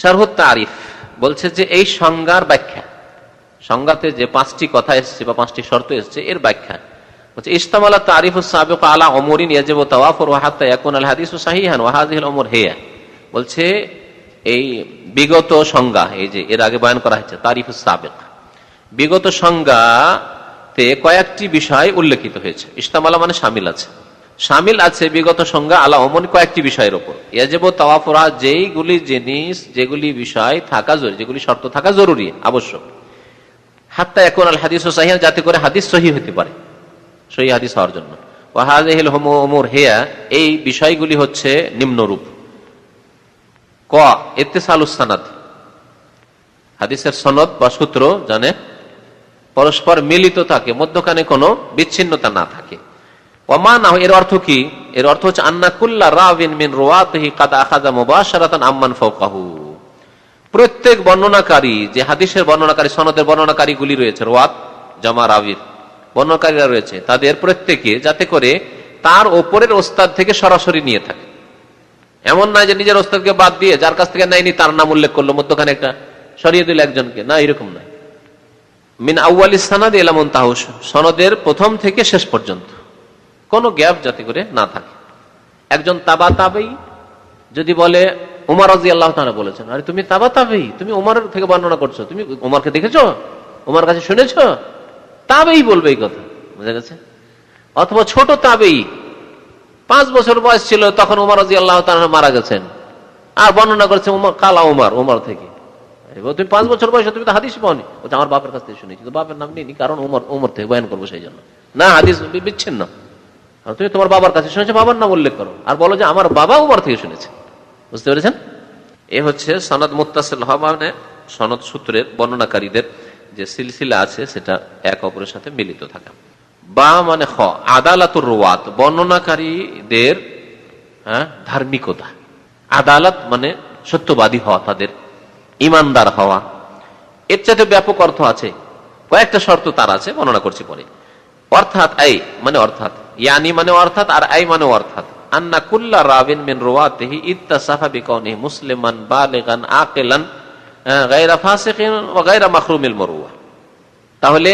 শারহুত তারিফ বলছে যে এই সংজ্ঞার ব্যাখ্যা। সংজ্ঞাতে যে পাঁচটি কথা এসছে বা পাঁচটি শর্ত এসছে, এর ব্যাখ্যা। বলছে ইস্তামালা তারিফ সাবেক আলা অমরিন ইয়াজিব তাওয়াফর ওয়াহাত্তা ইয়াকুন আল হাদিস সাহিহান ওয়াহাজিল অমর হেয়া। বলছে, এই বিগত সংজ্ঞা, এই যে এর আগে বয়ান করা হয়েছে তারিফ সাবেক, বিগত সংজ্ঞাতে কয়েকটি বিষয় উল্লেখিত হয়েছে। ইস্তামালা মানে সামিল আছে। সামিল আছে বিগত সংজ্ঞা আলা অমন কয়েকটি বিষয়ের উপর। ইয়াজেব তাওয়াফরা যেইগুলি জিনিস, যেগুলি বিষয় থাকা জরুরি, যেগুলি শর্ত থাকা জরুরি, আবশ্যক। হাত্তা এখন আল হাদিস ও সাহিয়া যাতে করে হাদিস সহি হতে পারে। সহি হাদিস হওয়ার জন্য। ওয়াহাজহিল হোমো ওমর হেয়া, এই বিষয়গুলি হচ্ছে নিম্নরূপ। ক এতেসালুস্তানাত হাদিসের সনদ বা সূত্র জানে, পরস্পর মিলিত থাকে, মধ্যখানে কোনো বিচ্ছিন্নতা না থাকে। ওমা না এর অর্থ কি? এর অর্থ হচ্ছে, আন্না কুল্লা রাবিন মিন রোয়াতহি কাদা আখাদা মুবাশারাতান আম্মান ফাওকাহু। প্রত্যেক বর্ণনাকারী, যে হাদিসের বর্ণনাকারী, সনদের বর্ণনাকারী গুলি রয়েছে রোয়াত জামা রাবির বর্ণনাকারীরা রয়েছে, তাদের প্রত্যেকে যাতে করে তার ওপরের ওস্তাদ থেকে সরাসরি নিয়ে থাকে। এমন না যে নিজের ওস্তাদকে বাদ দিয়ে যার কাছ থেকে নেয়নি তার নাম উল্লেখ করল, মধ্যখানে একটা সরিয়ে দিল একজনকে। না, এরকম নয়। মিন আউ্বাল ইসানাদ এলামন তাহুস সনদের প্রথম থেকে শেষ পর্যন্ত কোনো গ্যাপ যাতে করে না থাকে। একজন তাবা তাবেই যদি বলে, উমার রাজি আল্লাহ তারা বলেছেন, আরে তুমি তাবা তাবেই, তুমি উমারের থেকে বর্ণনা করছ, তুমি উমারকে দেখেছ? উমার কাছে শুনেছ? তাবেই বলবে এই কথা। বুঝা গেছে? অথবা ছোট তাবেই, পাঁচ বছর বয়স ছিল, তখন উমার রাজি আল্লাহ মারা গেছেন। আর বর্ণনা করছে কালা উমার উমার থেকে। তুমি পাঁচ বছর বয়সে, তুমি তো হাদিস পাওনি। আমার বাপের কাছ থেকে শুনেছি তো বাপের নাম নিই কারণ উমর উমর থেকে বয়ান করব সেই জন্য। না, হাদিস বিচ্ছিন্ন। আর তুমি তোমার বাবার কাছে শুনেছো, বাবার নাম উল্লেখ করো। আর বলো যে আমার বাবা উমর থেকে শুনেছে। বুঝতে পেরেছেন? এ হচ্ছে সনদ মুত্তাসিল হওয়া মানে সনদ সূত্রের বর্ণনাকারীদের যে সিলসিলা আছে, সেটা এক অপরের সাথে মিলিত থাকা। বা মানে খ, আদালাতুর রোয়াত, বর্ণনাকারীদের হ্যাঁ ধার্মিকতা। আদালত মানে সত্যবাদী হওয়া, তাদের ইমানদার হওয়া। এর চাইতে ব্যাপক অর্থ আছে, কয়েকটা শর্ত তার আছে, বর্ণনা করছি পরে। অর্থাৎ এই মানে অর্থাৎ, ইয়ানি মানে অর্থাৎ, আর আই মানে অর্থাৎ। আন্না কুল্লা রাবিন মিন রোয়াতিহি ইত্তাসাফা বিকাউনিহি মুসলিমান বালিগান আকিলান গায়রা মাখরুমিল মরুয়া। তাহলে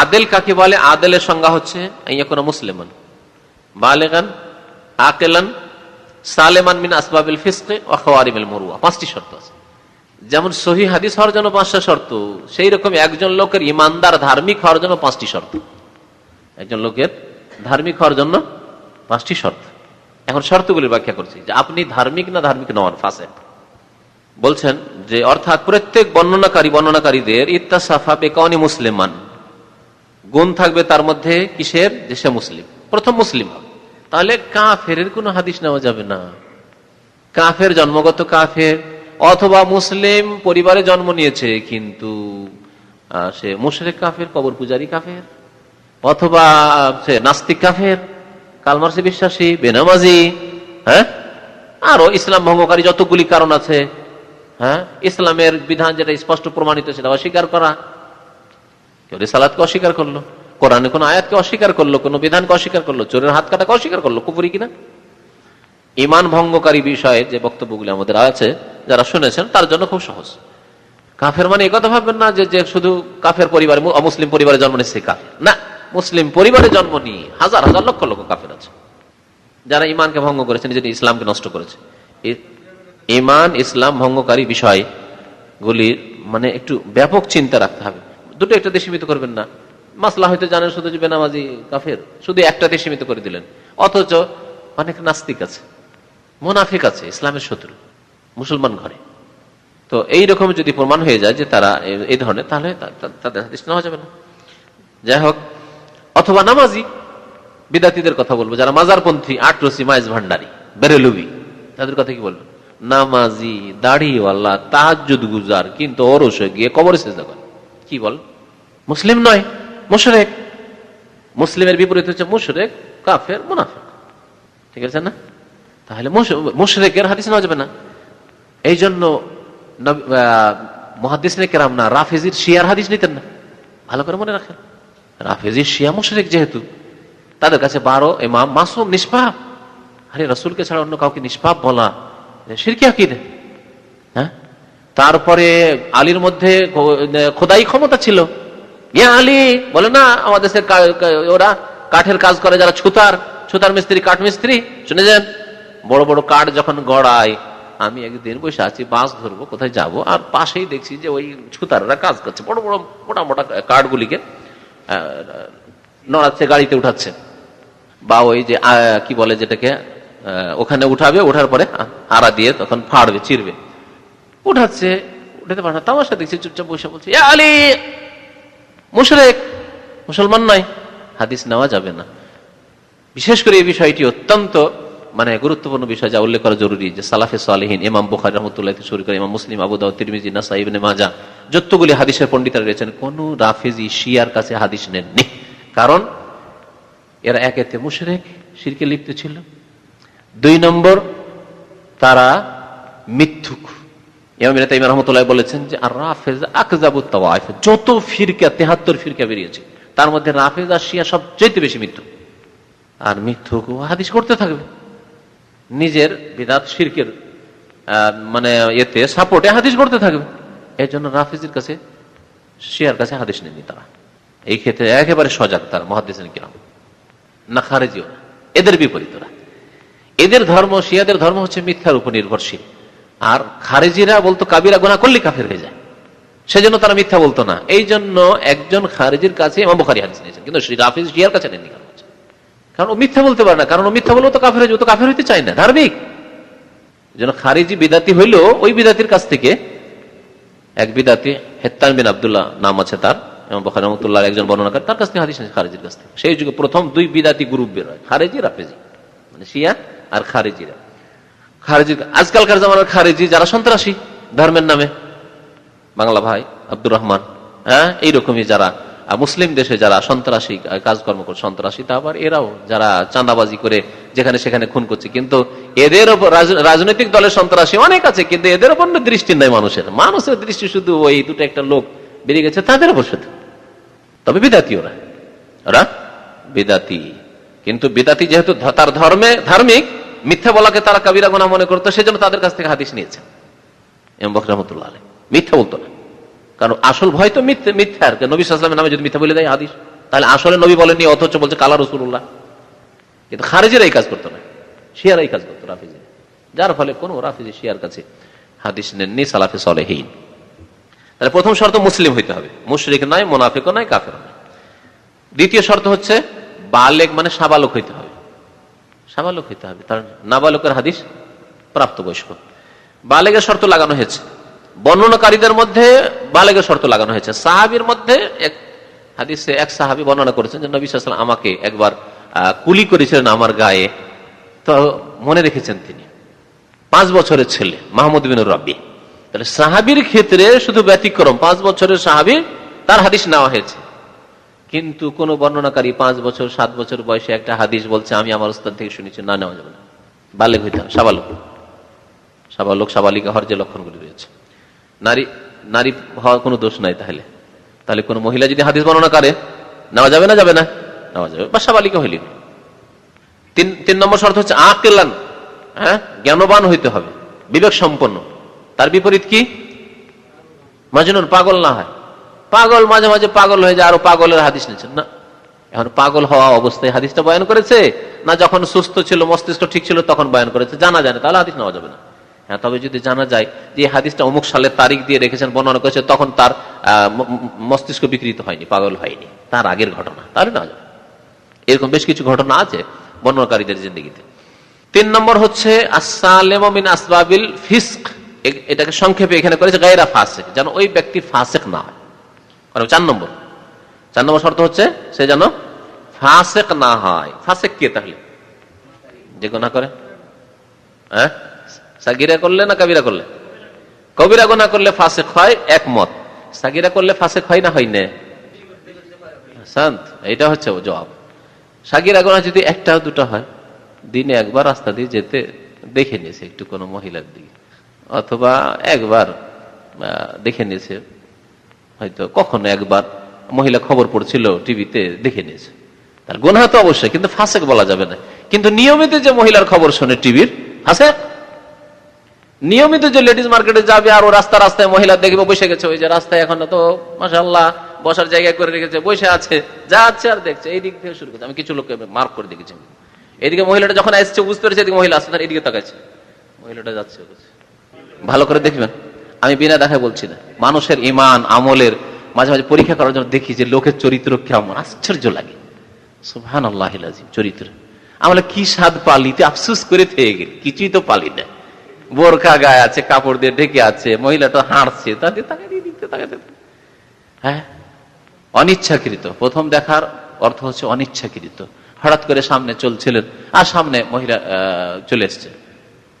আদেল কাকে বলে? আদেলের সংজ্ঞা হচ্ছে কোনো মুসলিমান, বালেগান, আকেলান, সালেমান মিন আসবাবিল ফিসকে ও খাওয়ারিমিল মরুয়া। পাঁচটি শর্ত আছে। যেমন সহি হাদিস হওয়ার জন্য পাঁচটা শর্ত, সেই রকম একজন লোকের ইমানদার ধার্মিক হওয়ার জন্য পাঁচটি শর্ত। একজন লোকের ধার্মিক হওয়ার জন্য পাঁচটি শর্ত। এখন শর্তগুলির ব্যাখ্যা করছি যে আপনি ধার্মিক না ধার্মিক নন ফাঁসে বলছেন যে, অর্থাৎ প্রত্যেক বর্ণনাকারী বর্ণনাকারীদের ইত্তা ইত্তাসাফা বেকানি মুসলিমান। গুণ থাকবে তার মধ্যে কিসের? যে সে মুসলিম। প্রথম মুসলিম হবে। তাহলে কাফের কোনো হাদিস নেওয়া যাবে না। কাফের জন্মগত কাফের, অথবা মুসলিম পরিবারে জন্ম নিয়েছে, কিন্তু সে মুশরেক কাফের কবর পূজারী কাফের, অথবা, সে নাস্তিক কাফের, কালমার্সে বিশ্বাসী, বেনামাজি হ্যাঁ? আরও ইসলাম ভঙ্গকারী যতগুলি কারণ আছে হ্যাঁ? ইসলামের বিধান যেটা স্পষ্ট প্রমাণিত, সেটা অস্বীকার করা। কেউ রেসালাতকে অস্বীকার করল, কোরআনে কোন আয়াতকে অস্বীকার করল, কোন বিধানকে অস্বীকার করল, চোরের হাত কাটাকে অস্বীকার করল কুপুরি কিনা? ইমান ভঙ্গকারী বিষয়ে যে বক্তব্যগুলি আমাদের আছে, যারা শুনেছেন, তার জন্য খুব সহজ। কাফের মানে একথা ভাববেন না যে শুধু কাফের পরিবারে অমুসলিম পরিবারে জন্ম নিচ্ছে কাফের। না, মুসলিম পরিবারে জন্ম নিয়ে হাজার হাজার লক্ষ লক্ষ কাফের আছে। যারা ইমানকে ভঙ্গ করেছে নিজের ইসলামকে নষ্ট করেছে। ইমান, ইসলাম ভঙ্গকারী বিষয়গুলি মানে একটু ব্যাপক চিন্তা রাখতে হবে। দুটো একটাতে সীমিত করবেন না। মাসলা হয়তো জানেন শুধু যে বেনামাজি কাফের, শুধু একটাতে সীমিত করে দিলেন। অথচ অনেক নাস্তিক আছে, মোনাফিক আছে, ইসলামের শত্রু, মুসলমান ঘরে। তো এই রকম যদি প্রমাণ হয়ে যায় যে তারা এই ধরনের, তাহলে তাদের হাদিস নেওয়া যাবে না। যাই হোক, অথবা নামাজি বিদাতিদের কথা বলব। যারা মাজারপন্থী, আটরসি মাইজ ভান্ডারি বেরেলুবি, তাদের কথা কি বলব নামাজি, দাড়িওয়ালা তাহাজুদ গুজার, কিন্তু ওরসে গিয়ে কবরে সেজদা করে। কি বল? মুসলিম নয়, মুশরেক। মুসলিমের বিপরীত হচ্ছে মুশরেক, কাফের, মুনাফেক। ঠিক আছে না? তাহলে মুশরেকের হাদিস নেওয়া যাবে না। এই জন্য মহাদিস কেরাম না, রাফেজির শিয়ার হাদিস নিতেন না। ভালো করে মনে রাখেন। রাফেজির শিয়া মুশরেক যেহেতু, তাদের কাছে বারো এমাম মাসুম নিষ্পাপ। আরে, রসুলকে ছাড়া অন্য কাউকে নিষ্পাপ বলা সিরকি আকিদে। হ্যাঁ? তারপরে আলীর মধ্যে খোদাই ক্ষমতা ছিল। ইয়া আলী, বলে না আমাদের ওরা কাঠের কাজ করে, যারা ছুতার ছুতার মিস্ত্রি, কাঠ মিস্ত্রি শুনে যান বড় বড় কাঠ যখন গড়ায়, আমি একদিন বসে আছি বাস ধরবো, কোথায় যাব, আর পাশেই দেখছি যে ওই ছুতাররা কাজ করছে, বড় বড় মোটা মোটা কাঠগুলিকে নড়াচ্ছে, গাড়িতে উঠাচ্ছে। বা ওই যে কি বলে যেটাকে? ওখানে উঠাবে, ওঠার পরে আড়া দিয়ে তখন ফাড়বে, চিরবে। উঠাচ্ছে, উঠাতে পারে না, তামাশা দেখছি, চুপচাপ বসে বলছে আলী, মুশরেক, মুসলমান নয়। হাদিস নেওয়া যাবে না। বিশেষ করে এই বিষয়টি অত্যন্ত মানে গুরুত্বপূর্ণ বিষয় যা উল্লেখ করা জরুরি যে সালাফে সালেহীন, ইমাম বুখার রহমতুল্লাহ শুরু করে ইমাম মুসলিম আবুদাউ তিরমিজি নাসাইবনে মাজা যতগুলি হাদিসের পণ্ডিতরা রয়েছেন, কোন রাফেজি, শিয়ার কাছে হাদিস নেননি। কারণ, এরা একেতে মুশরেক, শিরকে লিপ্ত ছিল। দুই নম্বর, তারা মিথ্যুক। রহমতুল্লাহ বলেছেন যে আর রাফেজ আকজাবুত যত ফিরকা, তেহাত্তর ফিরকা বেরিয়েছে, তার মধ্যে রাফেজ আর শিয়া সবচেয়ে বেশি মৃত্যু আর মিথ্যুক হাদিস করতে থাকবে। নিজের বিদাত শিরকের মানে এতে সাপোর্টে হাদিস করতে থাকবে। এই জন্য রাফিজের কাছে, শিয়ার কাছে হাদিস নেননি তারা। এই ক্ষেত্রে একেবারে সজাগ তারা মহাদিস কিরাম। না খারেজিও এদের বিপরীতরা এদের ধর্ম, শিয়াদের ধর্ম হচ্ছে মিথ্যার উপর নির্ভরশীল। আর খারেজিরা বলতো, কাবিরা গোনা করলে কাফের হয়ে যায়। সেজন্য তারা মিথ্যা বলতো না। এই জন্য একজন খারেজির কাছে হাদিস নিয়েছেন। কিন্তু রাফিজ শিয়ার কাছে নেননি কারণ ও মিথ্যা বলতে পারে না। কারণ ও মিথ্যা বলব তো কাফের হয়ে তো কাফের হইতে চায় না। ধার্মিক। যেন খারিজি বিদাতি হইল ওই বিদাতির কাছ থেকে এক বিদাতি হেত্তান বিন আবদুল্লাহ নাম আছে তার এবং বখার রহমতুল্লাহ একজন বর্ণনা করে তার কাছ থেকে হাদিস খারেজির কাছ থেকে। সেই যুগে প্রথম দুই বিদাতি গ্রুপ বের হয়, খারেজি, রাফেজি। মানে শিয়া আর খারেজিরা। খারেজি আজকালকার জামানার খারেজি যারা সন্ত্রাসী, ধর্মের নামে। বাংলা ভাই, আব্দুর রহমান হ্যাঁ? এইরকমই যারা মুসলিম দেশে যারা সন্ত্রাসী কাজকর্ম করে সন্ত্রাসী, তা আবার এরাও যারা চাঁদাবাজি করে যেখানে সেখানে খুন করছে। কিন্তু এদের ওপর রাজনৈতিক দলের সন্ত্রাসী অনেক আছে, কিন্তু এদের ওপর দৃষ্টি নাই মানুষের। মানুষের দৃষ্টি শুধু ওই দুটো একটা লোক বেরিয়ে গেছে, তাদের ওপর শুধু। তবে বিদাতি ওরা। ওরা বিদাতি। কিন্তু বিদাতি যেহেতু তার ধর্মে ধার্মিক মিথ্যা বলাকে তারা কাবিরা গোনা মনে করতো, সেজন্য তাদের কাছ থেকে হাদিস নিয়েছে। এম বকরহমতুল্লাহ মিথ্যা বলতো না। কারণ আসল ভয় তো মিথ্যে মিথ্যার নবী সালামের নামে যদি মিথ্যা বলে দেয় হাদিস, তাহলে আসলে নবী বলেনি অথচ বলছে কালা রসুল্লাহ কিন্তু খারেজের এই কাজ করতো না। শিয়ার এই কাজ করতো রাফিজে। যার ফলে কোন রাফিজে শিয়ার কাছে হাদিস নেননি, সালাফে সলেহীন। তাহলে প্রথম শর্ত মুসলিম হইতে হবে। মুশরিক নয় মোনাফিকও নয় কাফের নয় দ্বিতীয় শর্ত হচ্ছে বালেক মানে সাবালক হইতে হবে। সাবালক হইতে হবে। তার নাবালকের হাদিস প্রাপ্তবয়স্ক। বালেগের শর্ত লাগানো হয়েছে। বর্ণনাকারীদের মধ্যে বালেগের শর্ত লাগানো হয়েছে। সাহাবির মধ্যে এক হাদিসে এক সাহাবি বর্ণনা করেছেন যে, নবী সাল্লাম আমাকে একবার কুলি করেছিলেন আমার গায়ে। তো মনে রেখেছেন তিনি, পাঁচ বছরের ছেলে, মাহমুদ বিন রব্বি। তাহলে সাহাবির ক্ষেত্রে শুধু ব্যতিক্রম, পাঁচ বছরের সাহাবি, তার হাদিস নেওয়া হয়েছে। কিন্তু কোন বর্ণনাকারী পাঁচ বছর, সাত বছর বয়সে একটা হাদিস বলছে, আমি আমার স্থান থেকে শুনেছি, না, নেওয়া যাবে না। বালেক হইতে হবে সাবালক। সাবালক, সাবালিকা হওয়ার যে লক্ষণগুলি রয়েছে। নারী নারী হওয়ার কোনো দোষ নাই তাহলে। তাহলে কোন মহিলা যদি হাদিস বর্ণনা করে, নেওয়া যাবে না যাবে না? নেওয়া যাবে। বা সাবালিকা হইলি তিন তিন নম্বর শর্ত হচ্ছে আকেলান। হ্যাঁ? জ্ঞানবান হইতে হবে। বিবেক সম্পন্ন তার বিপরীত কি? মাজনুন, পাগল না হয়। পাগল, মাঝে মাঝে পাগল হয়ে যায়, আরও পাগলের হাদিস নিচ্ছেন না, এখন পাগল হওয়া অবস্থায় হাদিসটা বয়ান করেছে? না, যখন সুস্থ ছিল, মস্তিষ্ক ঠিক ছিল, তখন বয়ান করেছে। জানা যায় না, তাহলে হাদিস নেওয়া যাবে না। হ্যাঁ তবে যদি জানা যায় যে হাদিসটা অমুক সালের তারিখ দিয়ে রেখেছেন, বর্ণনা করেছে, তখন তার মস্তিষ্ক বিকৃত হয়নি, পাগল হয়নি। তার আগের ঘটনা, তাহলে না যাবে। এরকম বেশ কিছু ঘটনা আছে বর্ণনাকারীদের জিন্দগিতে। তিন নম্বর হচ্ছে আসবাবিল ফিস্ক। এটাকে সংক্ষেপে এখানে করেছে, গায়রা ফাসেক, যেন ওই ব্যক্তি ফাসেক না হয়। চার নম্বর। চার নম্বর শর্ত হচ্ছে সে যেন ফাঁসেক না হয়। ফাঁসেক কে তাহলে? যে গোনা করে। হ্যাঁ? সাগিরা করলে না কাবিরা করলে? কবিরা গোনা করলে ফাঁসেক হয়, একমত। সাগিরা করলে ফাঁসেক হয় না হয় না? শান্ত। এইটা হচ্ছে জবাব। সাগিরা গোনা যদি একটা দুটো হয়, দিনে একবার রাস্তা দিয়ে যেতে দেখে নিয়েছে একটু কোনো মহিলার দিকে। অথবা একবার দেখে নিয়েছে। হয়তো কখনো একবার মহিলা খবর পড়ছিল, টিভিতে দেখে নিয়েছে। তার গোনা তো অবশ্যই, কিন্তু ফাঁসেক বলা যাবে না। কিন্তু নিয়মিত যে মহিলার খবর শোনে টিভির, ফাঁসেক? নিয়মিত যে লেডিস মার্কেটে যাবে আর রাস্তা রাস্তায় মহিলা দেখবে, বসে গেছে, ওই যে রাস্তায় এখন তো মাসাল্লাহ বসার জায়গা করে রেখেছে, বসে আছে যাচ্ছে আর দেখছে, এই দিক থেকে শুরু করছে। আমি কিছু লোককে মার্ক করে দেখেছি। এদিকে মহিলাটা যখন আসছে, বুঝতে পেরেছে, এদিকে মহিলা আসছে, তার এদিকে তাকাচ্ছে। মহিলাটা যাচ্ছে ভালো করে দেখবেন। আমি বিনা দেখায় বলছি না। মানুষের ইমান আমলের মাঝে মাঝে পরীক্ষা করার জন্য দেখি যে লোকের চরিত্র কেমন, আশ্চর্য লাগে। সুহান আল্লাহ চরিত্র। আমরা কি স্বাদ পালিতে আফসুস করে থেকে গেলি, কিছুই তো পালি না। বোরখা গায়ে আছে, কাপড় দিয়ে ঢেকে আছে মহিলাটা হাঁটছে, তাকে তাকে দিয়ে দিতে, তাকে। হ্যাঁ? অনিচ্ছাকৃত। প্রথম দেখার অর্থ হচ্ছে অনিচ্ছাকৃত। হঠাৎ করে সামনে চলছিলেন, আর সামনে মহিলা চলে এসছে।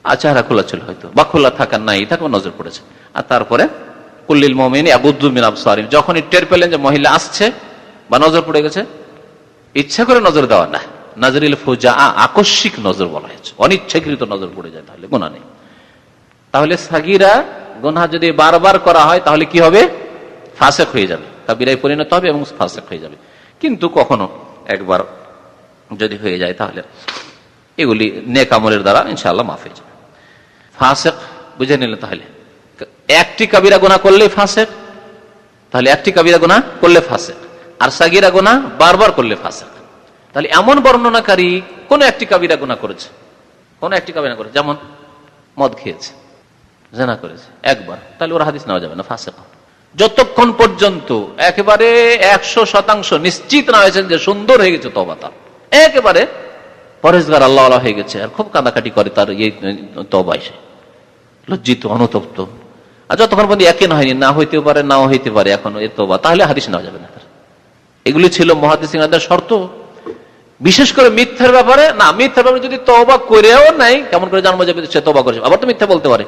আর চেহারা খোলা ছিল হয়তো, বা খোলা থাকার নাই থাকবে নজর পড়েছে। আর তারপরে, কুল্লিল মোমিন আবুদ্দুমিন আবসারিম যখনই টের পেলেন যে মহিলা আসছে, বা নজর পড়ে গেছে, ইচ্ছা করে নজর দেওয়া না। নজরিল ফৌজা আকস্মিক নজর বলা হয়েছে। অনিচ্ছাকৃত নজর পড়ে যায়, তাহলে গোনা নেই। তাহলে সাগিরা গোনা যদি বারবার করা হয়, তাহলে কি হবে? ফাসেক হয়ে যাবে। কাবিরায় পরিণত হবে এবং ফাসেক হয়ে যাবে। কিন্তু কখনো একবার যদি হয়ে যায়, তাহলে এগুলি নেক আমলের দ্বারা ইনশাআল্লাহ মাফ হয়ে যাবে। ফাসেক, বুঝে নিলেন তাহলে। একটি কাবিরা গোনা করলে ফাঁসেক, তাহলে একটি কাবিরা গোনা করলে ফাঁসেক, আর সাগিরা গোনা বারবার করলে ফাঁসেক। তাহলে এমন বর্ণনাকারী কোন একটি কাবিরা গোনা করেছে? কোন একটি কাবিরা করেছে? যেমন মদ খেয়েছে, জেনা করেছে, একবার। তাহলে ওর হাদিস নেওয়া যাবে না, ফাঁসেক। যতক্ষণ পর্যন্ত একেবারে একশো শতাংশ নিশ্চিত না হয়েছেন যে সুন্দর হয়ে গেছে তবা তার, একেবারে পরেশগার আল্লাহ আল্লাহ হয়ে গেছে, আর খুব কাঁদাকাটি করে তার ইয়ে তবা এসে। লজ্জিত, অনুতপ্ত। আর যতক্ষণ পর্যন্ত একে না হয়নি, না হইতে পারে, নাও হইতে পারে, এখন এ তোবা তাহলে হাদিস নেওয়া যাবে না এগুলি ছিল মহাদিস শর্ত। বিশেষ করে মিথ্যার ব্যাপারে, না, মিথ্যার ব্যাপারে যদি তবা করেও নাই, কেমন করে জানব যাবে সে তবা করেছে? আবার তো মিথ্যা বলতে পারে।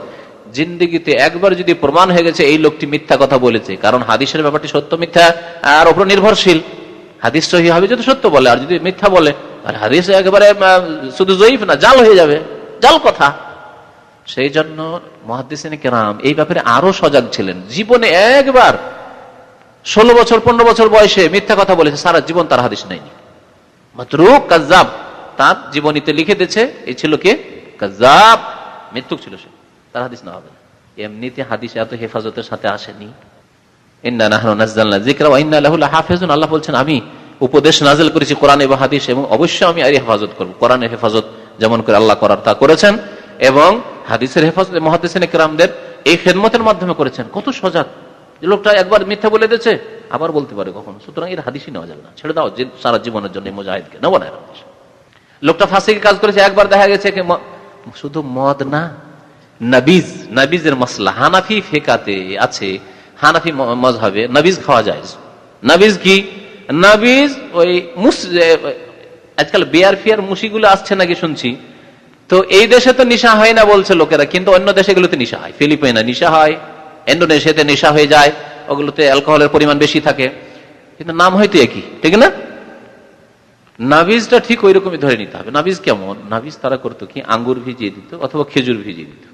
জিন্দিগিতে একবার যদি প্রমাণ হয়ে গেছে, এই লোকটি মিথ্যা কথা বলেছে, কারণ হাদিসের ব্যাপারটি সত্য মিথ্যা, আর ওপর নির্ভরশীল। হাদিস সহি হবে যদি সত্য বলে, আর যদি মিথ্যা বলে আর হাদিস একেবারে শুধু জয়ীফ না, জাল হয়ে যাবে। জাল কথা। সেই জন্য মহাদিসিন কেরাম এই ব্যাপারে আরও সজাগ ছিলেন। জীবনে একবার ষোলো বছর, পনেরো বছর বয়সে মিথ্যা কথা বলেছে, সারা জীবন তার হাদিস নেয়নি। মাত্র কাজাব তার জীবনীতে লিখে দিয়েছে, এই ছিল কে? কাজাব মৃত্যুক ছিল সে, তার হাদিস না হবে এমনিতে হাদিস এত হেফাজতের সাথে আসেনি। আল্লাহ বলছেন, আমি উপদেশ নাজেল করেছি কোরআন এবং হাদিস এবং অবশ্যই আমি এর হেফাজত করব। কোরআনের হেফাজত যেমন করে আল্লাহ করার তা করেছেন এবং হাদিসের হেফাজত মহাদিসিন কেরামদের এই খেদমতের মাধ্যমে করেছেন। কত সজাগ। লোকটা একবার মিথ্যা বলে দিয়েছে, আবার বলতে পারে কখনো। সুতরাং এর হাদিসই নেওয়া যাবে না। ছেড়ে দাও, যে সারা জীবনের জন্য মুজাহিদকে। নেব না লোকটা ফাঁসিকে কাজ করেছে, একবার দেখা গেছে শুধু মদ না, নাবিজ, নাবিজের মশলা। হানাফি ফেকাতে আছে। হানাফি মজহাবে নাবিজ খাওয়া যায় নাবিজ কি? নাবিজ ওই আজকাল বিয়ার ফিয়ার মুসিগুলো আসছে নাকি শুনছি। তো এই দেশে তো নিশা হয় না বলছে লোকেরা, কিন্তু অন্য দেশেগুলোতে নিশা হয়। ফিলিপাইনে নিশা হয় ইন্ডোনেশিয়াতে নেশা হয়ে যায়, ওগুলোতে অ্যালকোহলের পরিমাণ বেশি থাকে। কিন্তু নাম হয়তো একই, ঠিক না? নাবিজটা ঠিক ওই রকমই ধরে নিতে হবে। নাবিজ কেমন? নাবিজ তারা করতো কি? আঙ্গুর ভিজিয়ে দিত অথবা খেজুর ভিজিয়ে দিত।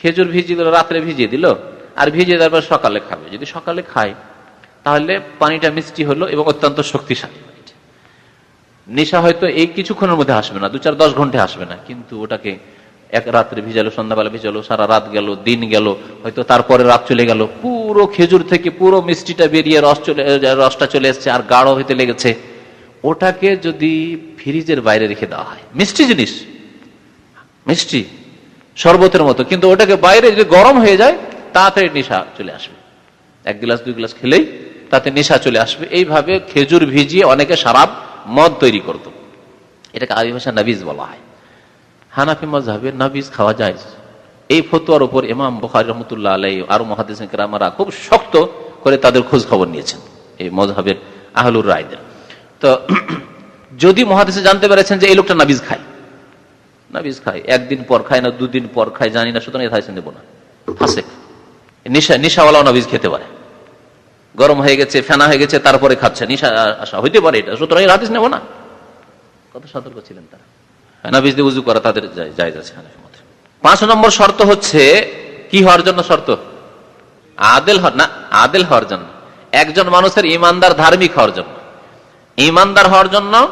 খেজুর ভিজিয়ে দিল, রাত্রে ভিজিয়ে দিল আর ভিজিয়ে দেওয়ার পর সকালে খাবে। যদি সকালে খায়, তাহলে পানিটা মিষ্টি হলো এবং অত্যন্ত শক্তিশালী। নেশা হয়তো এই কিছুক্ষণের মধ্যে আসবে না দু চার দশ ঘণ্টা আসবে না, কিন্তু ওটাকে এক রাত্রে ভিজালো, সন্ধ্যাবেলা ভিজালো, সারা রাত গেল, দিন গেল, হয়তো তারপরে রাত চলে গেল, পুরো খেজুর থেকে পুরো মিষ্টিটা বেরিয়ে রস চলে, রসটা চলে এসছে, আর গাঢ় হইতে লেগেছে। ওটাকে যদি ফ্রিজের বাইরে রেখে দেওয়া হয়, মিষ্টি জিনিস, মিষ্টি, শরবতের মতো, কিন্তু ওটাকে বাইরে যদি গরম হয়ে যায় তাড়াতাড়ি নেশা চলে আসবে। এক গ্লাস, দুই গ্লাস খেলেই তাতে নেশা চলে আসবে। এইভাবে খেজুর ভিজিয়ে অনেকে সারাপ মদ তৈরি করত। এটাকে আরবি ভাষা নাবিজ বলা হয়। হানাফি মজাহের নাবিজ খাওয়া যায়। এই ফতুয়ার উপর ইমাম বখারি রহমতুল্লাহ আলাই আরও মহাদিস রামারা খুব শক্ত করে তাদের খোঁজ খবর নিয়েছেন এই মজহাবের আহলুর রায়দের। তো যদি মহাদেশে জানতে পেরেছেন যে এই লোকটা নাবিজ খায় নাবিজ খায়। একদিন পর খায় না, দুদিন পর খায়, জানি না, সুতরাং এথাইছেন দেবো না। ফাঁসেক। নিশা, নিশাওয়ালাও নাবিজ খেতে পারে। গরম হয়ে গেছে, ফেনা হয়ে গেছে, তারপরে খাচ্ছে। নিশা, আসা, হইতে পারে এটা। সুতরাং হাদিস নেব না। কত সতর্ক ছিলেন তারা। হানাবিজ দিয়ে উজু করা তাদের জায়জ আছে পাঁচ নম্বর শর্ত হচ্ছে, কি হওয়ার জন্য শর্ত? আদেল হওয়ার না, আদেল হওয়ার জন্য। একজন মানুষের ইমানদার ধার্মিক হওয়ার জন্য। ইমানদার হওয়ার জন্য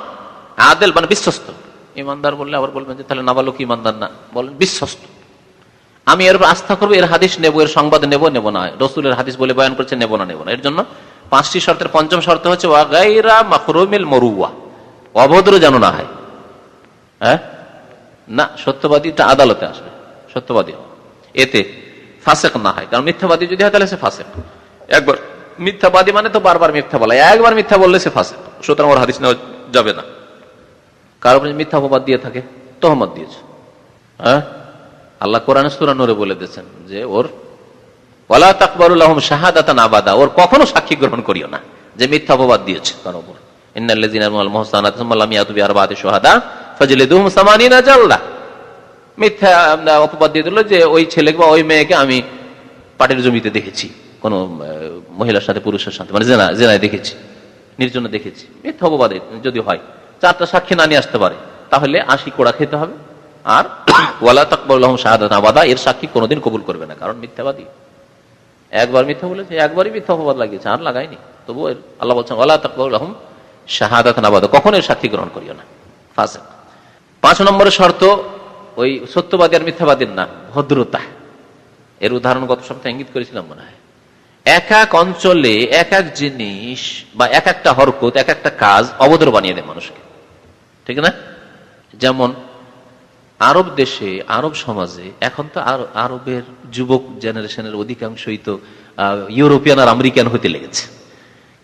আদেল মানে বিশ্বস্ত। ইমানদার বললে আবার বলবেন যে, তাহলে নাবালক ইমানদার না। বলেন বিশ্বস্ত। আমি এর আস্থা করব, এর হাদিস নেব, এর সংবাদ নেব নেব না। রসুলের হাদিস বলে বয়ান করছে, নেব না নেব না। এর জন্য পাঁচটি শর্তের পঞ্চম শর্ত হচ্ছে ওয়াগাইরা মরুয়া। অভদ্র যেন না হয়। হ্যাঁ? না, সত্যবাদীটা আদালতে আসবে। সত্যবাদী। এতে ফাঁসেক না হয়। কারণ মিথ্যাবাদী যদি হয়, তাহলে সে ফাসেক। একবার মিথ্যাবাদী মানে তো বারবার মিথ্যা বলা। একবার মিথ্যা বললে সে ফাসেক। সুতরাং ওর হাদিস নেওয়া যাবে না। কারও মিথ্যা অপবাদ দিয়ে থাকে, তহমত দিয়েছে। হ্যাঁ? আল্লাহ কোরআন সুরানুরে বলে দিয়েছেন যে ওর ওলা তাকবরুল আহম শাহাদাতান আবাদা, ওর কখনো সাক্ষী গ্রহণ করিও না, যে মিথ্যা অপবাদ দিয়েছে সামানিনা জালদা। মিথ্যা দিয়ে যে ওই বা ওই মেয়েকে আমি পাটের জমিতে দেখেছি, কোন মহিলার সাথে, পুরুষের সাথে মানে দেখেছি, নির্জনে দেখেছি, মিথ্যা অপবাদে যদি হয়, চারটা সাক্ষী না নিয়ে আসতে পারে, তাহলে আশি কোড়া খেতে হবে। আর ওয়ালা তাকবুল্লাহ শাহাদাত আবাদা, এর সাক্ষী কোনোদিন কবুল করবে না, কারণ মিথ্যাবাদী। একবার মিথ্যা বলেছে, একবারই মিথ্যা অপবাদ লাগিয়েছে, আর লাগায়নি। তবু এর আল্লাহ বলছেন, ওয়ালা তাকবুল্লাহ শাহাদাত আবাদা, কখন এর সাক্ষী গ্রহণ করিও না। ফাসেক। পাঁচ নম্বরের শর্ত, ওই সত্যবাদী আর মিথ্যাবাদীর না ভদ্রতা। এর উদাহরণ গত সপ্তাহে ইঙ্গিত করেছিলাম মনে হয়। এক এক অঞ্চলে এক এক জিনিস বা এক একটা হরকত, এক একটা কাজ অবদর বানিয়ে দেয় মানুষকে। ঠিক না? যেমন আরব দেশে, আরব সমাজে, এখন তো আর, আরবের যুবক জেনারেশনের অধিকাংশই তো ইউরোপিয়ান আর আমেরিকান হতে লেগেছে।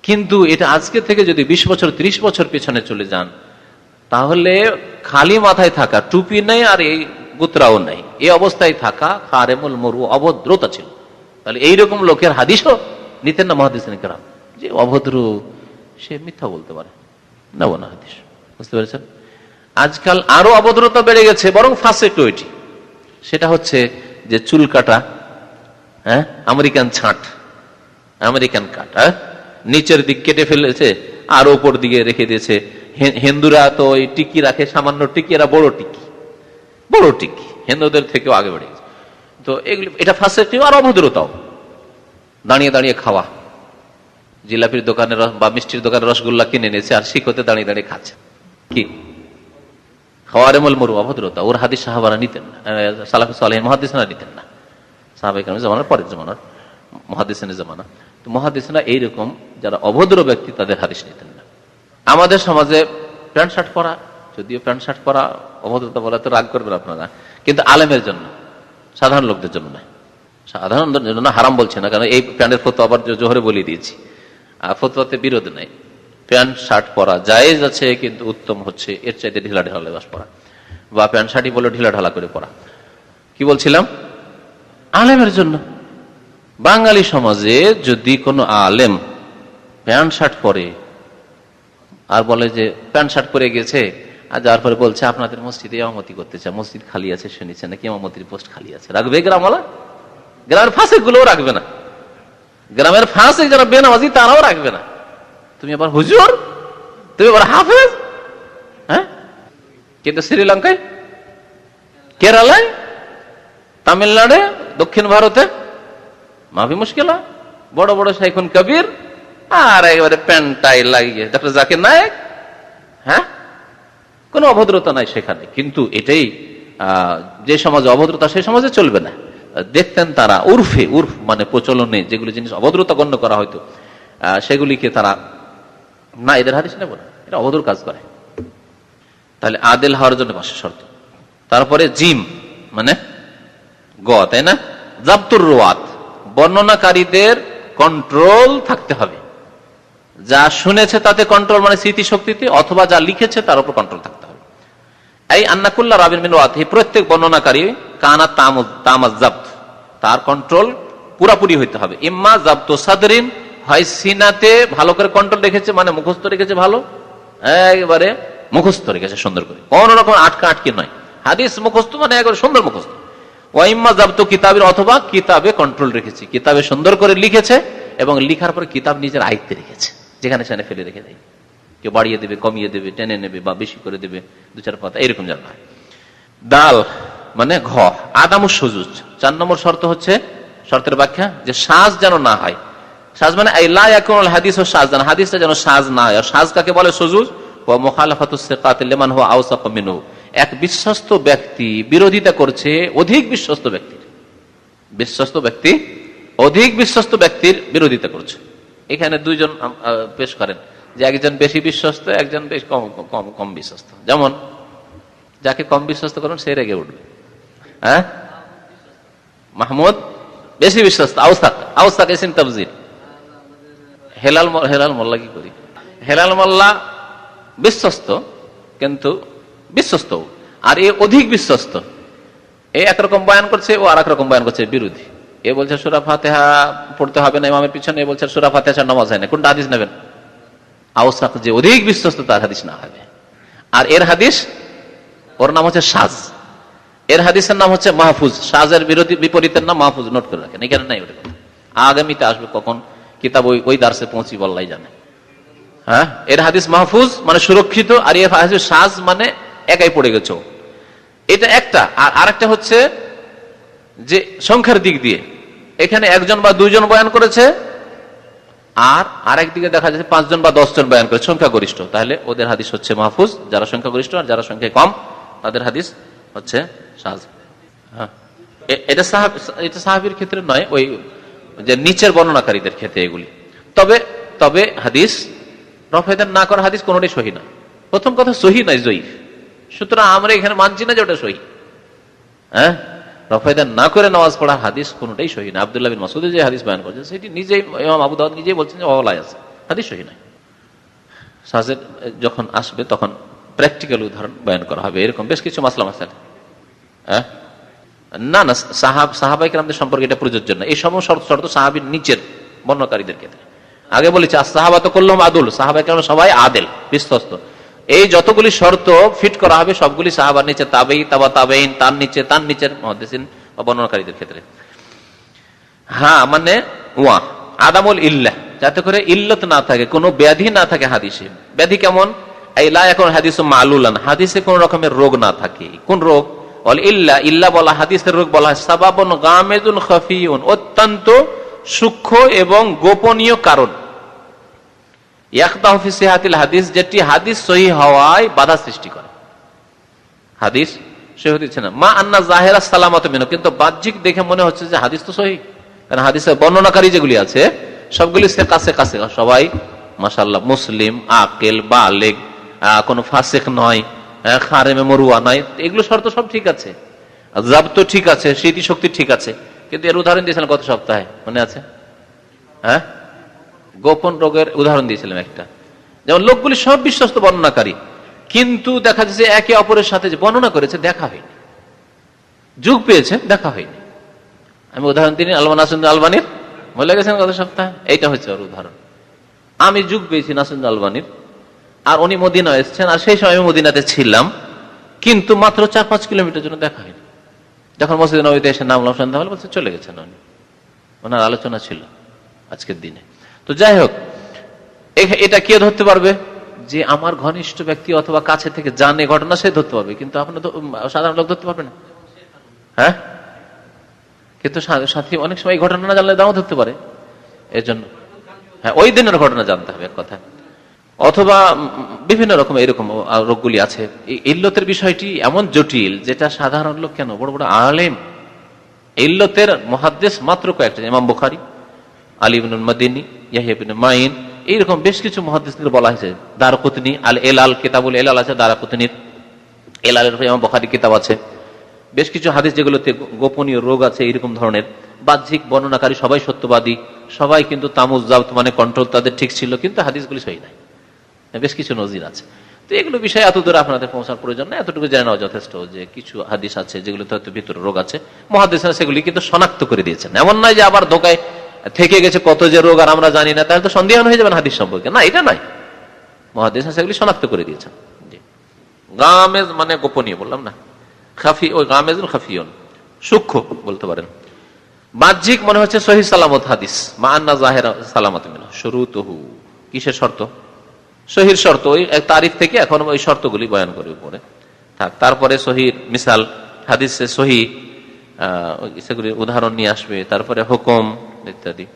কিন্তু এটা আজকে থেকে যদি বিশ বছর, ত্রিশ বছর পেছনে চলে যান, তাহলে খালি মাথায় থাকা, টুপি নেই আর এই গুতরাও নেই। এ অবস্থায় থাকা খারেমুল মরু অভদ্রতা ছিল। তাহলে এইরকম লোকের হাদিসও নিতেন না মহাদিস যে অভদ্র, সে মিথ্যা বলতে পারে। নেব না হাদিস। বুঝতে পেরেছেন? আজকাল আরও অভদ্রতা বেড়ে গেছে, বরং ফাঁসে এটি। সেটা হচ্ছে যে চুল কাটা হ্যাঁ আমেরিকান ছাঁট, আমেরিকান কাট হ্যাঁ? নিচের দিক কেটে ফেলেছে, আর ওপর দিকে রেখে দিয়েছে। হিন্দুরা তো ওই টিকি রাখে, সামান্য টিকি, এরা বড় টিকি। বড় টিকি, হিন্দুদের থেকেও আগে বেড়ে গেছে। তো এগুলি, এটা ফার্স্ট আর অভদ্রতাও। দাঁড়িয়ে দাঁড়িয়ে খাওয়া। জিলাপির দোকানে বা মিষ্টির দোকানে রসগোল্লা কিনে এনেছে, আর শিখতে দাঁড়িয়ে দাঁড়িয়ে খাচ্ছে। কি? খাওয়ারেমল মরু অভদ্রতা, ওর হাদিস সাহাবারা নিতেন না। সালাফ সালেহ মহাদিসরা নিতেন না। সাহাবাহিক জামানার পরের জামানার মহাদিসেনের জামানা। তো মহাদিসরা এইরকম যারা অভদ্র ব্যক্তি, তাদের হাদিস নিতেন না। আমাদের সমাজে প্যান্ট শার্ট পরা, যদিও প্যান্ট শার্ট পরা, অভদ্রতা বলা তো রাগ করবেন আপনারা, কিন্তু আলেমের জন্য, সাধারণ লোকদের জন্য নয়। সাধারণ জন্য হারাম বলছে না, কারণ এই প্যান্টের ফতো আবার জোহরে বলিয়ে দিয়েছি। আর ফতোয়াতে বিরোধ নেই। প্যান্ট, শার্ট পরা। জায়েজ আছে, কিন্তু উত্তম হচ্ছে। এর চাইতে ঢিলা ঢালা লেবাস পরা। বা প্যান্ট, শার্টই বলে ঢিলা ঢালা করে পরা। কি বলছিলাম? আলেমের জন্য। বাঙালি সমাজে যদি কোনো আলেম প্যান্ট, শার্ট পরে, আর বলে যে প্যান্ট, শার্ট পরে গেছে, আর যাওয়ার পরে বলছে, আপনাদের মসজিদে ইমামতি করতে চায় মসজিদ খালি আছে শুনেছে নাকি ইমামতির পোস্ট খালি আছে? রাখবে গ্রামওয়ালা? গ্রামের ফাঁসে গুলোও রাখবে না। গ্রামের ফাঁসে যারা বেনামাজি, তারাও রাখবে না। তুমি আবার হুজুর? তুমি আবার হাফেজ? হ্যাঁ? কিন্তু শ্রীলঙ্কায়? কেরালায়? তামিলনাড়ে? দক্ষিণ ভারতে? মাফি মুশকিল বড় বড় শাইখুন কবির, আর একেবারে প্যান্টাই লাগিয়ে ডক্টর জাকির নায়ক হ্যাঁ? কোনো অভদ্রতা নাই সেখানে, কিন্তু এটাই যে সমাজে অভদ্রতা, সেই সমাজে চলবে না। দেখতেন তারা উর্ফে, উর্ফ মানে প্রচলনে যেগুলো জিনিস অভদ্রতা গণ্য করা হয়তো সেগুলিকে তারা না, এদের হাদিস নেব না। এটা অভদ্র কাজ করে। তাহলে আদেল হওয়ার জন্য পাশে শর্ত। তারপরে জিম মানে গ, তাই না? জাবতুর রোয়াত। বর্ণনাকারীদের কন্ট্রোল থাকতে হবে। যা শুনেছে তাতে কন্ট্রোল মানে স্মৃতিশক্তিতে, অথবা যা লিখেছে তার উপর কন্ট্রোল থাকতে হবে। এই আন্নাকুল্লাহ রাবিন বিন ওয়াত, এই প্রত্যেক বর্ণনাকারী কানা তামুজ জাবত, তার কন্ট্রোল পুরাপুরি হইতে হবে। ইম্মা জাবত সাদরিন হয় সিনাতে ভালো করে কন্ট্রোল রেখেছে মানে মুখস্থ রেখেছে ভালো? একবারে মুখস্থ রেখেছে, সুন্দর করে। কোন রকম আটকা আটকে নয়। হাদিস মুখস্থ মানে একবারে সুন্দর মুখস্থ। ওয়াইম্মা জাবত কিতাবের অথবা কিতাবে কন্ট্রোল রেখেছে। কিতাবে সুন্দর করে লিখেছে এবং লিখার পরে কিতাব নিজের আয়ত্তে রেখেছে। যেখানে সেখানে ফেলে রেখে দেয়। কেউ বাড়িয়ে দেবে, কমিয়ে দেবে, টেনে নেবে বা বেশি করে দেবে, দু চার পাতা, এরকম যেন দাল মানে ঘ, আদাম সজুজ চার নম্বর শর্ত হচ্ছে, শর্তের ব্যাখ্যা যে সাজ যেন না হয়। সাজ মানে হাদিস ও সাজ যেন হাদিসটা যেন সাজ না হয় সাজ কাকে বলে সজুজ ও মোখালাফাতুসেকাতমান হো আউসাকমিনু এক বিশ্বস্ত ব্যক্তি বিরোধিতা করছে অধিক বিশ্বস্ত ব্যক্তির। বিশ্বস্ত ব্যক্তি, অধিক বিশ্বস্ত ব্যক্তির বিরোধিতা করছে। এখানে দুইজন পেশ করেন যে একজন বেশি বিশ্বস্ত, একজন বেশ কম কম কম বিশ্বস্ত। যেমন, যাকে কম বিশ্বস্ত করুন সে রেগে উঠবে। হ্যাঁ? মাহমুদ, বেশি বিশ্বস্ত আউসাক আউসাক এসিন তবজির হেলাল হেলাল মোল্লা কি করি? হেলাল মোল্লা বিশ্বস্ত, কিন্তু বিশ্বস্ত আর এ অধিক বিশ্বস্ত। এ একরকম বয়ান করছে, ও আর রকম বয়ান করছে, বিরোধী। এ বলছে, সুরা ফাতেহা পড়তে হবে না, ইমামের পিছনে, এ বলছে, সুরা ফাতেহা নামাজ হয় না। কোনটা হাদিস নেবেন? আউসাক যে অধিক বিশ্বস্ত, তার হাদিস না হবে। আর এর হাদিস, ওর নাম হচ্ছে সাজ। এর হাদিসের নাম হচ্ছে মাহফুজ। সাজের বিরোধী বিপরীতের নাম মাহফুজ, নোট করে রাখেন। এখানে নাই ওটা আগামীতে আসবে কখন? কিতাব ওই ওই দার্সে পৌঁছি বললাই জানে। হ্যাঁ? এর হাদিস মাহফুজ মানে সুরক্ষিত, আর এর হাদিস সাজ মানে একাই পড়ে গেছে। এটা একটা। আর আরেকটা হচ্ছে যে সংখ্যার দিক দিয়ে। এখানে একজন বা দুইজন বয়ান করেছে, আর আরেক দিকে দেখা যাচ্ছে পাঁচজন বা দশজন বয়ান করে সংখ্যাগরিষ্ঠ। তাহলে ওদের হাদিস হচ্ছে মাহফুজ, যারা সংখ্যাগরিষ্ঠ আর যারা সংখ্যায় কম, তাদের হাদিস হচ্ছে সাজ। হ্যাঁ। এটা সাহাব এটা সাহাবির ক্ষেত্রে নয়, ওই যে নিচের বর্ণনাকারীদের ক্ষেত্রে এগুলি। তবে তবে হাদিস রফেদান না করা হাদিস কোনোটাই সহি না। প্রথম কথা সহি নয়, জয়ীফ। সুতরাং আমরা এখানে মানছি না যে ওটা সহি। হ্যাঁ? রফায়দান না করে নামাজ পড়া হাদিস কোনটাই সহি না। আবদুল্লাহ বিন মাসুদ যে হাদিস বয়ান করছেন, সেটি নিজেই ইমাম আবু দাউদ নিজেই বলছেন যে অলাই আছে। হাদিস সহি নয়। সাজের যখন আসবে, তখন প্র্যাকটিক্যাল উদাহরণ বয়ান করা হবে। এরকম বেশ কিছু মাসলা মাসাল হ্যাঁ? না না, সাহাব সাহাবাইকে আমাদের সম্পর্কে এটা প্রযোজ্য না। এই সমস্ত শর্ত সাহাবির নিচের বর্ণকারীদের ক্ষেত্রে। আগে বলেছি সাহাবা তো করলাম আদুল সাহাবাই কেন সবাই আদেল, বিশ্বস্ত। এই যতগুলি শর্ত ফিট করা হবে, সবগুলি সাহাবার নিচে তাবেই তাবা তাবেইন তার নিচে, তার নিচের মহাদেসিন বা বর্ণনাকারীদের ক্ষেত্রে। হ্যাঁ মানে ওয়া, আদামুল ইল্লাহ, যাতে করে ইল্লত না থাকে, কোনো ব্যাধি না থাকে হাদিসে। ব্যাধি কেমন? এই লা এখন হাদিস মালুলান, হাদিসে কোন রকমের রোগ না থাকে। কোন রোগ? ইল্লা ইল্লা বলা হাদিসের রোগ বলা হয়। সাবাবন গামেদুন খফিউন, অত্যন্ত সূক্ষ্ম এবং গোপনীয় কারণ। ইয়াকতাহফি সিহাতিল হাদিস, যেটি হাদিস সহি হওয়ায় বাধা সৃষ্টি করে। হাদিস সহি দিচ্ছে না। মা আন্না জাহেরা সালামত মেনো কিন্তু বাহ্যিক দেখে মনে হচ্ছে যে হাদিস তো সহি কারণ হাদিসের বর্ণনাকারী যেগুলি আছে, সবগুলি সে কাছে কাছে সবাই মাসাল্লাহ মুসলিম, আকেল, বালেগ কোনো ফাসেক নয়। খারেমে মরুয়া নয় এগুলো শর্ত সব ঠিক আছে। জাব তো ঠিক আছে, স্মৃতি শক্তি ঠিক আছে। কিন্তু এর উদাহরণ দিয়েছিলেন গত সপ্তাহে, মনে আছে? হ্যাঁ? গোপন রোগের উদাহরণ দিয়েছিলাম একটা। যেমন লোকগুলি সব বিশ্বস্ত বর্ণনাকারী, কিন্তু দেখা যাচ্ছে একে অপরের সাথে যে বর্ণনা করেছে, দেখা হয়নি। যুগ পেয়েছে, দেখা হয়নি। আমি উদাহরণ দিন আলমান নাসুন আলবানির বলে গেছেন গত সপ্তাহে? এইটা হচ্ছে ওর উদাহরণ। আমি যুগ পেয়েছি নাসুন আলবানির আর উনি মদিনা এসছেন, আর সেই সময় আমি মদিনাতে ছিলাম। কিন্তু মাত্র চার পাঁচ কিলোমিটার জন্য দেখা হয়নি। যখন মসজিদ নবীতে এসে নামলাম, সন্ধ্যা হলে বলছে, চলে গেছেন উনি। ওনার আলোচনা ছিল আজকের দিনে। তো যাই হোক এটা কে ধরতে পারবে? যে আমার ঘনিষ্ঠ ব্যক্তি অথবা কাছে থেকে জানে ঘটনা, সে ধরতে পারবে। কিন্তু আপনার সাধারণ লোক ধরতে পারবে না। হ্যাঁ? কিন্তু সাথী অনেক সময় ঘটনা না জানলে দাও ধরতে পারে। এর জন্য হ্যাঁ ওই দিনের ঘটনা জানতে হবে, এক কথা। অথবা বিভিন্ন রকম এরকম রোগগুলি আছে। ইল্লতের বিষয়টি এমন জটিল, যেটা সাধারণ লোক কেন? বড় বড় আলেম। ইল্লতের মহাদ্দেশ মাত্র কয়েকটা ইমাম বুখারি আলিবিন মদিনী ইয়াহিবিন মাইন এইরকম বেশ কিছু মহাদ্দেশদের বলা হয়েছে। দারকুতনি, আল এলাল কিতাবুল এলাল আছে দারাকুতনির। এলালের ইমাম বুখারি কিতাব আছে। বেশ কিছু হাদিস যেগুলোতে গোপনীয় রোগ আছে, এইরকম ধরনের। বাহ্যিক বর্ণনাকারী সবাই সত্যবাদী, সবাই কিন্তু তামুজ জাবত মানে কন্ট্রোল তাদের ঠিক ছিল, কিন্তু হাদিসগুলি সহি নাই। বেশ কিছু নজির আছে। তো এগুলো বিষয়ে এত দূরে আপনাদের পৌঁছার প্রয়োজন না এতটুকু জেনে নেওয়া যথেষ্ট যে কিছু হাদিস আছে যেগুলোতে হয়তো ভিতরে রোগ আছে। মহাদিস সেগুলি কিন্তু শনাক্ত করে দিয়েছেন। এমন নয় যে আবার ধোকায় থেকে গেছে কত যে রোগ আর আমরা জানি না, তাহলে তো সন্দেহান হয়ে যাবেন হাদিস সম্পর্কে। না, এটা নয়। মহাদিস সেগুলি শনাক্ত করে দিয়েছেন। গামেজ মানে গোপনীয়, বললাম না। খাফি, ওই গামেজ খাফিয়ন। সূক্ষ্ম বলতে পারেন। বাহ্যিক মনে হচ্ছে সহি সালামত হাদিস। মা আন্না জাহেরা সালামত মিনা শুরু তহু কিসের শর্ত? সহির শর্ত, ওই তারিখ থেকে এখন ওই শর্তগুলি বয়ান করে উপরে। থাক, তারপরে সহির মিসাল, হাদিসে সহি সেগুলির উদাহরণ নিয়ে আসবে, তারপরে হুকুম ইত্যাদি।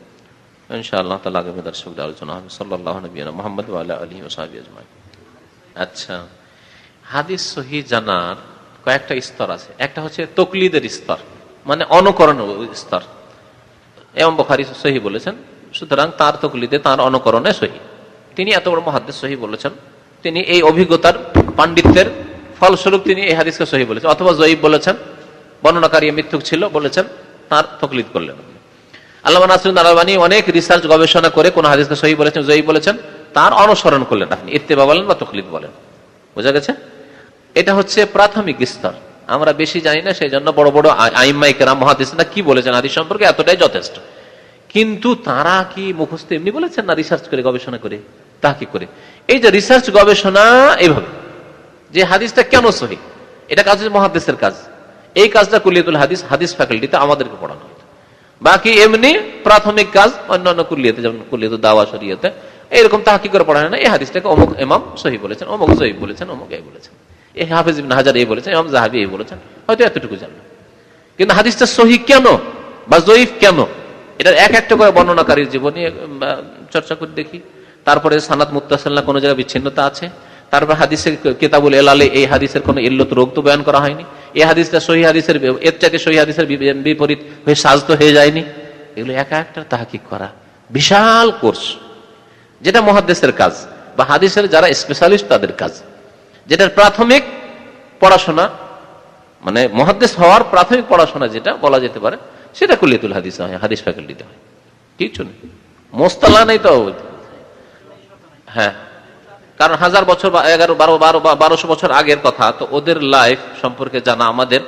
ইনশাআল্লাহ তালা আগামী দর্শকদের আলোচনা হবে। সাল্লাহ নবীনা মোহাম্মদ আলী ওসাহাবি আজমাই আচ্ছা হাদিস সহি জানার কয়েকটা স্তর আছে। একটা হচ্ছে তকলিদের স্তর মানে অনুকরণ স্তর। এবং বখারি সহি বলেছেন, সুতরাং তার তকলিদে তার অনুকরণে সহি। তিনি এত বড় মহাদ্দেশ সহি বলেছেন। তিনি এই অভিজ্ঞতার পাণ্ডিত্যের ফলস্বরূপ তিনি এই হাদিসকে সহি বলেছেন। অথবা জয়ীব বলেছেন, বর্ণনাকারী মিথ্যুক ছিল, বলেছেন, তার তকলিদ করলেন আল্লাহ নাসরুদ্দিন আলবানী অনেক রিসার্চ গবেষণা করে কোন হাদিসকে সহি বলেছেন জয়ী বলেছেন, তার অনুসরণ করলেন আপনি, ইত্তেবা বলেন বা তকলিদ বলেন। বোঝা গেছে? এটা হচ্ছে প্রাথমিক স্তর। আমরা বেশি জানি না সেই জন্য বড় বড় আইমাইকেরা মহাদিসরা কি বলেছেন হাদিস সম্পর্কে এতটাই যথেষ্ট। কিন্তু তারা কি মুখস্থ এমনি বলেছেন না রিসার্চ করে, গবেষণা করে? তা কি করে? এই যে রিসার্চ গবেষণা এইভাবে। যে হাদিসটা কেন সহি? এটা কাজ হচ্ছে মহাদেশের কাজ। এই কাজটা কুলিয়াতুল হাদিস হাদিস ফ্যাকাল্টিতে আমাদেরকে পড়ানো হয়। বাকি এমনি প্রাথমিক কাজ, অন্যান্য কুলিয়াতে যেমন কুলিয়াতুল দাওয়া শরিয়াতে এরকম তাহা কি করে পড়ানো না। এই হাদিসটাকে অমুক এমাম সহি বলেছেন, অমুক জয়ীব বলেছেন, অমুক এই বলেছেন। এই হাফিজ হাজার এই বলেছেন, ইমাম জাহাবি এই বলেছেন, হয়তো এতটুকু জানলেন কিন্তু হাদিসটা সহি কেন বা জয়ীফ কেন? এটার এক একটা করে বর্ণনাকারীর জীবনী চর্চা করে দেখি। তারপরে সানাত মুক্তাসাল্লাহ কোনো জায়গায় বিচ্ছিন্নতা আছে? তারপর হাদিসের কেতাবুল এলালে এই হাদিসের কোনো ইল্লত, রোগ তো বয়ান করা হয়নি। এই হাদিসটা সহি হাদিসের এর চাইতে সহি হাদিসের বিপরীত হয়ে সাজতো হয়ে যায়নি। এগুলো একা একটা তাহাকিক করা। বিশাল কোর্স। যেটা মহাদেশের কাজ বা হাদিসের যারা স্পেশালিস্ট তাদের কাজ। যেটার প্রাথমিক পড়াশোনা মানে মহাদেশ হওয়ার প্রাথমিক পড়াশোনা যেটা বলা যেতে পারে, সেটা কুলিয়াতুল হাদিস হয়, হাদিস ফ্যাকাল্টিতে হয়। কিছু নেই। মোস্তালা নেই তো। হ্যাঁ। কারণ হাজার বছর বা এগারো, বারো বারো, বা বারোশো বছর আগের কথা, তো ওদের লাইফ সম্পর্কে জানা আমাদের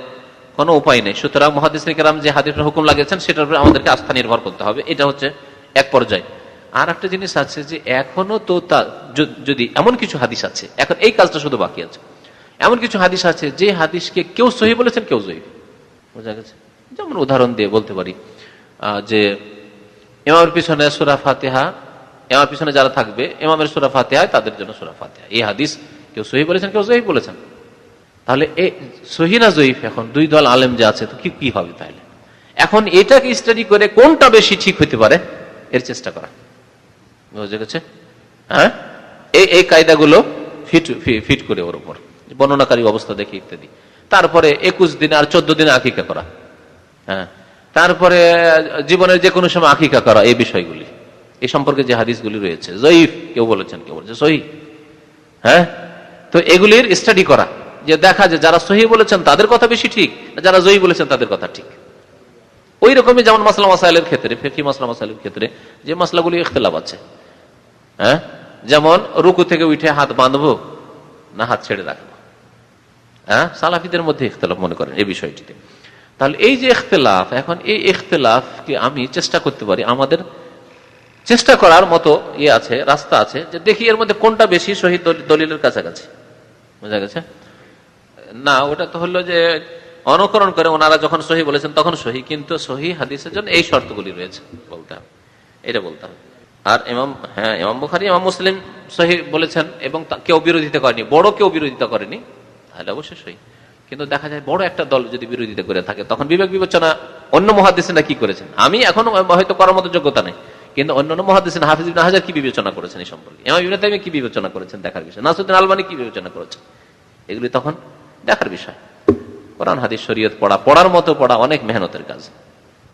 কোনো উপায় নেই। সুতরাং মহাদিস কেরাম যে হাদিসের হুকুম লাগিয়েছেন, সেটার উপরে আমাদেরকে আস্থা নির্ভর করতে হবে। এটা হচ্ছে এক পর্যায়ে। আর একটা জিনিস আছে যে, এখনও তো তা যদি এমন কিছু হাদিস আছে, এখন এই কাজটা শুধু বাকি আছে। এমন কিছু হাদিস আছে যে হাদিসকে কেউ সহি বলেছেন, কেউ জয়ী বোঝা গেছে? যেমন উদাহরণ দিয়ে বলতে পারি যে ইমামের পিছনে সুরা ফাতেহা ইমামের পিছনে যারা থাকবে, এমামের সুরা ফাতেহায় তাদের জন্য সুরা ফাতেহা। এই হাদিস কেউ সহি বলেছেন, কেউ জয়ী বলেছেন। তাহলে এ সহি না জয়ীফ? এখন দুই দল আলেম যে আছে, তো কি কি হবে তাহলে? এখন এটাকে স্টাডি করে কোনটা বেশি ঠিক হতে পারে, এর চেষ্টা করা। বুঝে গেছে? হ্যাঁ? এই এই কায়দাগুলো ফিট ফিট করে ওর উপর। বর্ণনাকারী অবস্থা দেখে ইত্যাদি। তারপরে একুশ দিনে আর চোদ্দ দিনে আকিকা করা। হ্যাঁ? তারপরে জীবনের যে কোনো সময় আকিকা করা, এই বিষয়গুলি। এই সম্পর্কে যে হাদিসগুলি রয়েছে, জয়ীফ, কেউ বলেছেন, কেউ বলেছে সহি। হ্যাঁ? তো এগুলির স্টাডি করা, যে দেখা যে যারা সহি বলেছেন তাদের কথা বেশি ঠিক যারা জয়ী বলেছেন তাদের কথা ঠিক। ওই রকমই যেমন মাসলা মাসাইলের ক্ষেত্রে ফেকি মাসলা মাসাইলের ক্ষেত্রে যে মাসলাগুলি ইখতলাফ আছে। হ্যাঁ? যেমন রুকু থেকে উঠে হাত বাঁধবো, না হাত ছেড়ে রাখব। হ্যাঁ? সালাফিদের মধ্যে ইখতলাফ মনে করেন এই বিষয়টিতে। তাহলে এই যে ইখতলাফ, এখন এই ইখতলাফকে আমি চেষ্টা করতে পারি আমাদের চেষ্টা করার মতো ইয়ে আছে, রাস্তা আছে, যে দেখি এর মধ্যে কোনটা বেশি শহীদ দলিলের কাছাকাছি। বোঝা গেছে? না, ওটা তো হলো যে অনুকরণ করে ওনারা যখন সহি বলেছেন তখন সহি, কিন্তু সহি হাদিসের জন্য এই শর্তগুলি রয়েছে বলতে হবে। এটা বলতে হবে। আর ইমাম হ্যাঁ ইমাম বুখারি, ইমাম মুসলিম সহি বলেছেন এবং কেউ বিরোধিতা করেনি, বড় কেউ বিরোধিতা করেনি, তাহলে অবশ্যই সহি। কিন্তু দেখা যায় বড় একটা দল যদি বিরোধিতা করে থাকে, তখন বিবেক বিবেচনা অন্য মহাদেশে না কি করেছেন? আমি এখনও হয়তো করার মতো যোগ্যতা নেই। কিন্তু অন্যান্য মহাদেশে হাফিজ হাজার কি বিবেচনা করেছেন এই সম্পর্কে? ইমাম ইবনে তাইমে কি বিবেচনা করেছেন দেখার বিষয়? নাসুদ্দিন আলবানি কি বিবেচনা করেছেন? এগুলি তখন দেখার বিষয়। কোরআন, হাদিস, শরীয়ত পড়া, পড়ার মতো পড়া অনেক মেহনতের কাজ।